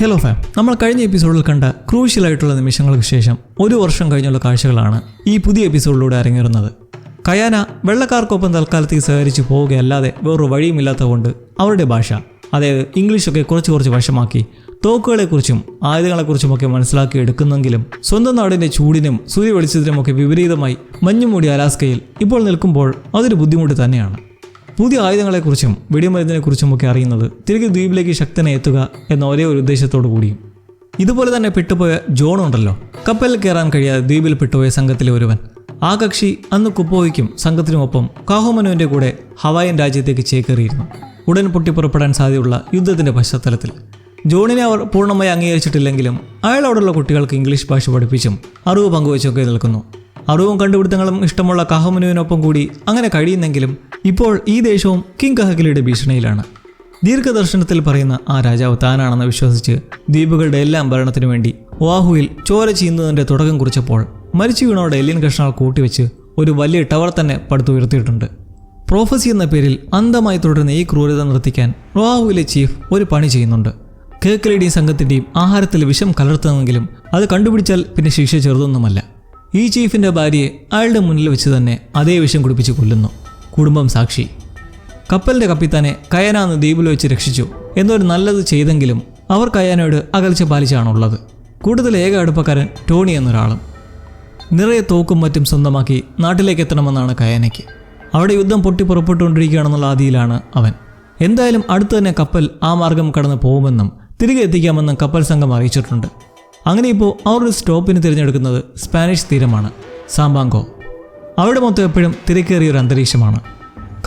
Hello farm നമ്മൾ കഴിഞ്ഞ എപ്പിസോഡിൽ കണ്ട ക്രൂഷ്യൽ ആയിട്ടുള്ള നിമിഷങ്ങൾക്ക് ശേഷം ഒരു വർഷം കഴിഞ്ഞുള്ള കാഴ്ചകളാണ് ഈ പുതിയ എപ്പിസോഡിലൂടെ അരങ്ങേറുന്നത്. കയാന വെള്ളക്കാർക്കൊപ്പം തൽക്കാലത്തേക്ക് സഹകരിച്ച് പോവുകയല്ലാതെ വേറൊരു വഴിയുമില്ലാത്തതുകൊണ്ട് അവരുടെ ഭാഷ അതായത് ഇംഗ്ലീഷൊക്കെ കുറച്ച് കുറച്ച് വശമാക്കി തോക്കുകളെക്കുറിച്ചും ആയുധങ്ങളെക്കുറിച്ചുമൊക്കെ മനസ്സിലാക്കി എടുക്കുന്നെങ്കിലും സ്വന്തം നാടിന്റെ ചൂടിനും സൂര്യ വെളിച്ചത്തിനുമൊക്കെ വിപരീതമായി മഞ്ഞുമൂടിയ അലാസ്കയിൽ ഇപ്പോൾ നിൽക്കുമ്പോൾ അതൊരു ബുദ്ധിമുട്ട് തന്നെയാണ്. പുതിയ ആയുധങ്ങളെക്കുറിച്ചും വെടിമരുന്നിനെക്കുറിച്ചുമൊക്കെ അറിയുന്നത് തിരികെ ദ്വീപിലേക്ക് ശക്തനെ എത്തുക എന്ന ഒരേ ഒരു ഉദ്ദേശത്തോടു കൂടിയും ഇതുപോലെ തന്നെ പെട്ടുപോയ ജോൺ ഉണ്ടല്ലോ. കപ്പലിൽ കയറാൻ കഴിയാതെ ദ്വീപിൽ പെട്ടുപോയ സംഘത്തിലെ ഒരുവൻ. ആ കക്ഷി അന്ന് കുപ്പോയ്ക്കും സംഘത്തിനുമൊപ്പം കാഹോമനുവിന്റെ കൂടെ ഹവായൻ രാജ്യത്തേക്ക് ചേക്കേറിയിരുന്നു. ഉടൻ പൊട്ടിപ്പുറപ്പെടാൻ സാധ്യതയുള്ള യുദ്ധത്തിന്റെ പശ്ചാത്തലത്തിൽ. ജോണിനെ അവർ പൂർണമായി അംഗീകരിച്ചിട്ടില്ലെങ്കിലും അയാളോടുള്ള കുട്ടികൾക്ക് ഇംഗ്ലീഷ് ഭാഷ പഠിപ്പിച്ചും അറിവ് പങ്കുവച്ചൊക്കെ നിൽക്കുന്നു. അറിവും കണ്ടുപിടുത്തങ്ങളും ഇഷ്ടമുള്ള കഹമുനുവിനൊപ്പം കൂടി അങ്ങനെ കഴിയുന്നെങ്കിലും ഇപ്പോൾ ഈ ദേശവും കിങ് കഹകിലിയുടെ ഭീഷണിയിലാണ്. ദീർഘദർശനത്തിൽ പറയുന്ന ആ രാജാവ് താനാണെന്ന് വിശ്വസിച്ച് ദ്വീപുകളുടെ എല്ലാം ഭരണത്തിനു വേണ്ടി വാഹുവിൽ ചോര ചെയ്യുന്നതിന്റെ തുടക്കം കുറിച്ചപ്പോൾ മരിച്ചു വീണോടെ എല്ലിൻ കഷ്ണങ്ങൾ കൂട്ടിവെച്ച് ഒരു വലിയ ടവർ തന്നെ പടുത്തുയർത്തിയിട്ടുണ്ട് പ്രോഫസി എന്ന പേരിൽ അന്ധമായി തുടരുന്ന ഈ ക്രൂരത നിർത്തിക്കാൻ റോഹാഹുവിലെ ചീഫ് ഒരു പണി ചെയ്യുന്നുണ്ട്. കേക്കലിയുടെയും സംഘത്തിന്റെയും ആഹാരത്തിൽ വിഷം കലർത്തുന്നെങ്കിലും അത് കണ്ടുപിടിച്ചാൽ പിന്നെ ശിക്ഷ ചെറുതൊന്നുമല്ല. ഈ ചീഫിന്റെ ഭാര്യയെ അയാളുടെ മുന്നിൽ വെച്ച് തന്നെ അതേ വിഷം കുടിപ്പിച്ച് കൊല്ലുന്നു. കുടുംബം സാക്ഷി. കപ്പലിന്റെ കപ്പിത്താനെ കയനാന്ന് ദ്വീപിൽ വെച്ച് രക്ഷിച്ചു. എന്നൊരു നല്ലത് ചെയ്തെങ്കിലും അവർ കയാനോട് അകൽച്ച പാലിച്ചാണുള്ളത്. കൂടുതൽ ഏക അടുപ്പക്കാരൻ ടോണി എന്നൊരാളും. നിറയെ തോക്കും മറ്റും സ്വന്തമാക്കി നാട്ടിലേക്ക് എത്തണമെന്നാണ് കയാനയ്ക്ക്. അവിടെ യുദ്ധം പൊട്ടി പുറപ്പെട്ടുകൊണ്ടിരിക്കുകയാണെന്നുള്ള ആദിയിലാണ് അവൻ. എന്തായാലും അടുത്തു തന്നെ കപ്പൽ ആ മാർഗം കടന്ന് പോകുമെന്നും തിരികെ എത്തിക്കാമെന്നും കപ്പൽ സംഘം അറിയിച്ചിട്ടുണ്ട്. അങ്ങനെ ഇപ്പോൾ അവർ ഒരു സ്റ്റോപ്പിന് തിരഞ്ഞെടുക്കുന്നത് സ്പാനിഷ് തീരമാണ് സാമ്പാങ്കോ. അവിടെ മൊത്തം എപ്പോഴും തിരക്കേറിയ ഒരു അന്തരീക്ഷമാണ്.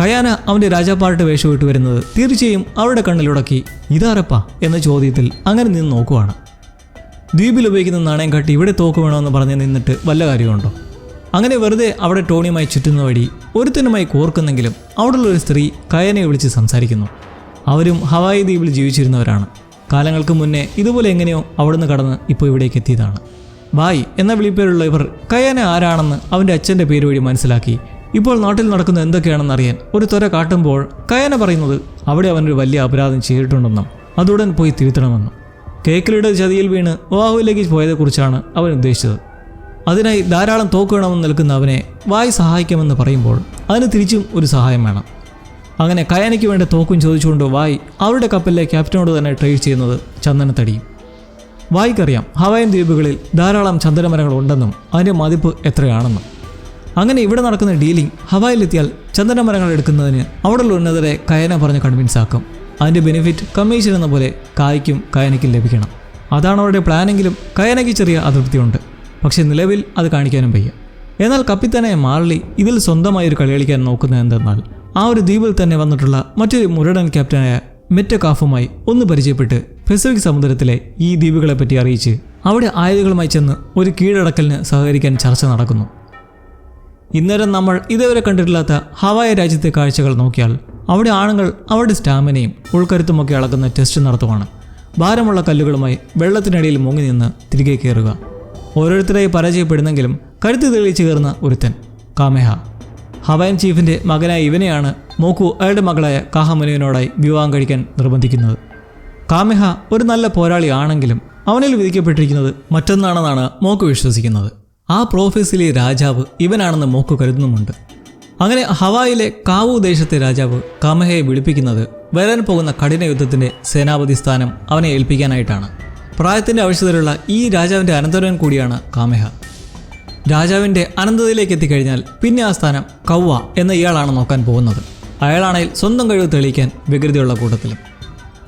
കയാന അവന്റെ രാജാപ്പാട്ട് വേഷമിട്ട് വരുന്നത് തീർച്ചയായും അവരുടെ കണ്ണിലുടക്കി ഇതാരപ്പ? എന്ന ചോദ്യത്തിൽ അങ്ങനെ നിന്ന് നോക്കുവാണ്. ദ്വീപിൽ ഉപയോഗിക്കുന്ന നാണയം കാട്ടി ഇവിടെ തോക്ക് വേണമെന്ന് പറഞ്ഞ് നിന്നിട്ട് വല്ല കാര്യമുണ്ടോ? അങ്ങനെ വെറുതെ അവിടെ ടോണിയുമായി ചുറ്റുന്ന വഴി ഒരുത്തനുമായി കോർക്കുന്നെങ്കിലും അവിടെയുള്ള ഒരു സ്ത്രീ കയനെ വിളിച്ച് സംസാരിക്കുന്നു. അവരും ഹവായി ദ്വീപിൽ ജീവിച്ചിരുന്നവരാണ്. കാലങ്ങൾക്ക് മുന്നേ ഇതുപോലെ എങ്ങനെയോ അവിടുന്ന് കടന്ന് ഇപ്പോൾ ഇവിടേക്ക് എത്തിയതാണ്. ബായ് എന്ന വിളിപ്പേരുള്ള ഇവർ കയ്യാന ആരാണെന്ന് അവന്റെ അച്ഛന്റെ പേര് വഴി മനസ്സിലാക്കി. ഇപ്പോൾ നാട്ടിൽ നടക്കുന്ന എന്തൊക്കെയാണെന്ന് അറിയാൻ ഒരു ത്വര കാട്ടുമ്പോൾ കയാന പറയുന്നത് അവിടെ അവനൊരു വലിയ അപരാധം ചെയ്തിട്ടുണ്ടെന്നും അതുടൻ പോയി തിരുത്തണമെന്നും. കേക്കലിയുടെ ചതിയിൽ വീണ് ഓവാഹുവിലേക്ക് പോയതെക്കുറിച്ചാണ് അവൻ ഉദ്ദേശിച്ചത്. അതിനായി ധാരാളം തോക്ക് വേണമെന്ന് നിൽക്കുന്ന അവനെ വായി സഹായിക്കാമെന്ന് പറയുമ്പോൾ അതിന് തിരിച്ചും ഒരു സഹായം വേണം. അങ്ങനെ കയാനയ്ക്ക് വേണ്ട തോക്കും ചോദിച്ചുകൊണ്ട് വായ് അവരുടെ കപ്പലിലെ ക്യാപ്റ്റനോട് തന്നെ ട്രേഡ് ചെയ്യുന്നത് ചന്ദനത്തടിയും വായിക്കറിയാം ഹവായൻ ദ്വീപുകളിൽ ധാരാളം ചന്ദനമരങ്ങൾ ഉണ്ടെന്നും അതിന്റെ മതിപ്പ് എത്രയാണെന്നും. അങ്ങനെ ഇവിടെ നടക്കുന്ന ഡീലിംഗ് ഹവായിലെത്തിയാൽ ചന്ദനമരങ്ങൾ എടുക്കുന്നതിന് അവിടെയുള്ള ഉന്നതരെ കയന പറഞ്ഞ് കൺവിൻസ് ആക്കും. അതിന്റെ ബെനിഫിറ്റ് കമ്മീഷൻ എന്ന പോലെ കായ്ക്കും കയനയ്ക്കും ലഭിക്കണം. അതാണ് അവരുടെ പ്ലാനെങ്കിലും കയനയ്ക്ക് ചെറിയ അതൃപ്തിയുണ്ട്. പക്ഷേ നിലവിൽ അത് കാണിക്കാനും വയ്യ. എന്നാൽ കപ്പിത്തനായ മാർലി ഇതിൽ സ്വന്തമായി ഒരു കളി കളിക്കാൻ നോക്കുന്നത് എന്തെന്നാൽ ആ ഒരു ദ്വീപിൽ തന്നെ വന്നിട്ടുള്ള മറ്റൊരു മുരടൻ ക്യാപ്റ്റനായ മെറ്റകാഫുമായി ഒന്ന് പരിചയപ്പെട്ട് പെസഫിക് സമുദ്രത്തിലെ ഈ ദ്വീപുകളെ പറ്റി അറിയിച്ച് അവിടെ ആയുധങ്ങളുമായി ചെന്ന് ഒരു കീഴടക്കലിന് സഹകരിക്കാൻ ചർച്ച നടക്കുന്നു. ഇന്നേരം നമ്മൾ ഇതുവരെ കണ്ടിട്ടില്ലാത്ത ഹവായ രാജ്യത്തെ കാഴ്ചകൾ നോക്കിയാൽ അവിടെ ആണുങ്ങൾ അവരുടെ സ്റ്റാമിനയും ഉൾക്കരുത്തുമൊക്കെ അളക്കുന്ന ടെസ്റ്റ് നടത്തുവാണ്. ഭാരമുള്ള കല്ലുകളുമായി വെള്ളത്തിനടിയിൽ മുങ്ങി നിന്ന് തിരികെ കയറുക ഓരോരുത്തരായി പരാജയപ്പെടുന്നെങ്കിലും കരുത്ത് തെളിയിച്ചു കയറുന്ന ഒരുത്തൻ കാമെഹ. ഹവായൻ ചീഫിന്റെ മകനായ ഇവനെയാണ് മോക്കു അയാളുടെ മകളായ കാഹമുനുവിനോടായി വിവാഹം കഴിക്കാൻ നിർബന്ധിക്കുന്നത്. കാമിഹ ഒരു നല്ല പോരാളി ആണെങ്കിലും അവനിൽ വിധിക്കപ്പെട്ടിരിക്കുന്നത് മറ്റൊന്നാണെന്നാണ് മോക്കു വിശ്വസിക്കുന്നത്. ആ പ്രോഫീസിലെ രാജാവ് ഇവനാണെന്ന് മോക്കു കരുതുന്നുമുണ്ട്. അങ്ങനെ ഹവായിലെ കാവു ദേശത്തെ രാജാവ് കാമഹയെ വിളിപ്പിക്കുന്നത് വരാൻ പോകുന്ന കഠിന യുദ്ധത്തിന്റെ സേനാപതി സ്ഥാനം അവനെ ഏൽപ്പിക്കാനായിട്ടാണ്. പ്രായത്തിന്റെ ആവശ്യത്തിലുള്ള ഈ രാജാവിന്റെ അനന്തരവൻ കൂടിയാണ് കാമഹ. രാജാവിന്റെ അനന്തതയിലേക്ക് എത്തിക്കഴിഞ്ഞാൽ പിന്നെ ആ സ്ഥാനം കൗവ എന്ന ഇയാളാണ് നോക്കാൻ പോകുന്നത്. അയാളാണെങ്കിൽ സ്വന്തം കഴിവ് തെളിയിക്കാൻ വികൃതിയുള്ള കൂട്ടത്തിലും.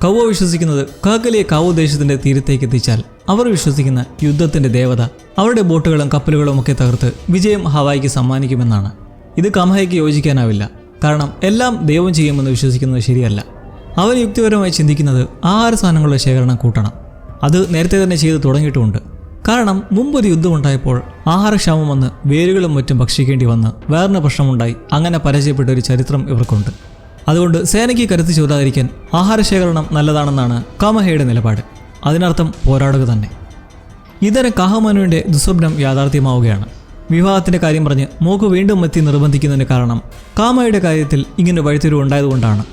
കൗവ വിശ്വസിക്കുന്നത് കാക്കലിയെ കാവു ദേശത്തിന്റെ തീരത്തേക്ക് എത്തിച്ചാൽ അവർ വിശ്വസിക്കുന്ന യുദ്ധത്തിന്റെ ദേവത അവരുടെ ബോട്ടുകളും കപ്പലുകളും ഒക്കെ തകർത്ത് വിജയം ഹവായിക്ക് സമ്മാനിക്കുമെന്നാണ്. ഇത് കമഹയ്ക്ക് യോജിക്കാനാവില്ല. കാരണം എല്ലാം ദൈവം ചെയ്യുമെന്ന് വിശ്വസിക്കുന്നത് ശരിയല്ല. അവൻ യുക്തിപരമായി ചിന്തിക്കുന്നത് ആഹാര സാധനങ്ങളുടെ ശേഖരണം കൂട്ടണം. അത് നേരത്തെ തന്നെ ചെയ്തു തുടങ്ങിയിട്ടുമുണ്ട്. കാരണം മുമ്പൊരു യുദ്ധമുണ്ടായപ്പോൾ ആഹാരക്ഷാമം വന്ന് വേരുകളും മറ്റും ഭക്ഷിക്കേണ്ടി വന്ന് വേറൊരു പ്രശ്നമുണ്ടായി. അങ്ങനെ പരാജയപ്പെട്ട ഒരു ചരിത്രം ഇവർക്കുണ്ട്. അതുകൊണ്ട് സേനയ്ക്ക് കരുത്ത് ചോദാതിരിക്കാൻ ആഹാരശേഖരണം നല്ലതാണെന്നാണ് കാമഹയുടെ നിലപാട്. അതിനർത്ഥം പോരാടുക തന്നെ. ഇതര കാഹമനുവിന്റെ ദുസ്വപ്നം യാഥാർത്ഥ്യമാവുകയാണ്. വിവാഹത്തിന്റെ കാര്യം പറഞ്ഞ് മോക്ക് വീണ്ടും എത്തി നിർബന്ധിക്കുന്നതിന് കാരണം കാമയുടെ കാര്യത്തിൽ ഇങ്ങനെ വഴിത്തിരിവ് ഉണ്ടായതുകൊണ്ടാണ്.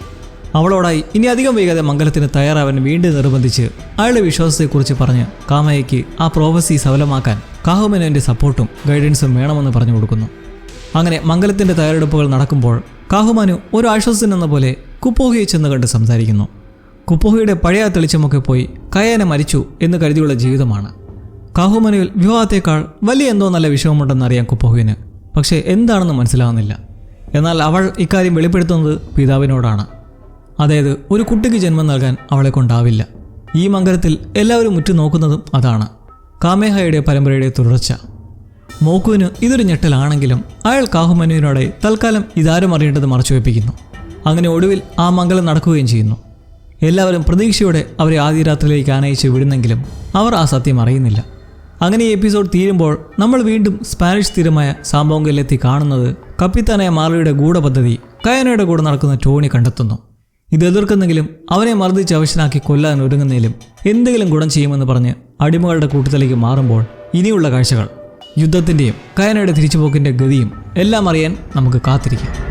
അവളോടായി ഇനി അധികം വൈകാതെ മംഗലത്തിന് തയ്യാറാവാൻ വീണ്ടും നിർബന്ധിച്ച് അയാളുടെ വിശ്വാസത്തെക്കുറിച്ച് പറഞ്ഞ് കാമയ്ക്ക് ആ പ്രോഫസി സഫലമാക്കാൻ കാഹുമനുവിന്റെ സപ്പോർട്ടും ഗൈഡൻസും വേണമെന്ന് പറഞ്ഞു കൊടുക്കുന്നു. അങ്ങനെ മംഗലത്തിന്റെ തയ്യാറെടുപ്പുകൾ നടക്കുമ്പോൾ കാഹുമാനു ഒരു ആശ്വാസനെന്ന പോലെ കുപ്പോഹയെ ചെന്ന് കണ്ട് സംസാരിക്കുന്നു. കുപ്പോഹയുടെ പഴയ തെളിച്ചമൊക്കെ പോയി കയാന മരിച്ചു എന്ന് കരുതിയുള്ള ജീവിതമാണ്. കാഹുമനുവിൽ വിവാഹത്തേക്കാൾ വലിയ എന്തോ നല്ല വിഷമമുണ്ടെന്നറിയാം കുപ്പോഹുവിന്. പക്ഷേ എന്താണെന്ന് മനസ്സിലാവുന്നില്ല. എന്നാൽ അവൾ ഇക്കാര്യം വെളിപ്പെടുത്തുന്നത് പിതാവിനോടാണ്. അതായത് ഒരു കുട്ടിക്ക് ജന്മം നൽകാൻ അവളെ കൊണ്ടാവില്ല. ഈ മംഗലത്തിൽ എല്ലാവരും ഉറ്റുനോക്കുന്നതും അതാണ്. കാമേഹയുടെ പരമ്പരയുടെ തുടർച്ച. മോക്കുവിന് ഇതൊരു ഞെട്ടലാണെങ്കിലും അയാൾ കാഹുമനുവിനോടെ തൽക്കാലം ഇതാരും അറിയേണ്ടത് മറച്ചുവെപ്പിക്കുന്നു. അങ്ങനെ ഒടുവിൽ ആ മംഗലം നടക്കുകയും ചെയ്യുന്നു. എല്ലാവരും പ്രതീക്ഷയോടെ അവരെ ആദ്യ രാത്രിയിലേക്ക് ആനയിച്ച് വിടുന്നെങ്കിലും അവർ ആ സത്യം അറിയുന്നില്ല. അങ്ങനെ ഈ എപ്പിസോഡ് തീരുമ്പോൾ നമ്മൾ വീണ്ടും സ്പാനിഷ് തീരമായ സാമ്പോങ്കയിലെത്തി കാണുന്നത് കപ്പിത്താനായ മാർലിയുടെ ഗൂഢപദ്ധതി കയനയുടെ കൂടെ നടക്കുന്ന ടോണി കണ്ടെത്തുന്നു. ഇത് എതിർക്കുന്നെങ്കിലും അവനെ മർദ്ദിച്ച് അവശനാക്കി കൊല്ലാൻ ഒരുങ്ങുന്നതിലും എന്തെങ്കിലും ഗുണം ചെയ്യുമെന്ന് പറഞ്ഞ് അടിമകളുടെ കൂട്ടത്തിലേക്ക് മാറുമ്പോൾ ഇനിയുള്ള കാഴ്ചകൾ. യുദ്ധത്തിന്റെയും കയനയുടെ തിരിച്ചുപോക്കിന്റെ ഗതിയും എല്ലാം അറിയാൻ നമുക്ക് കാത്തിരിക്കാം.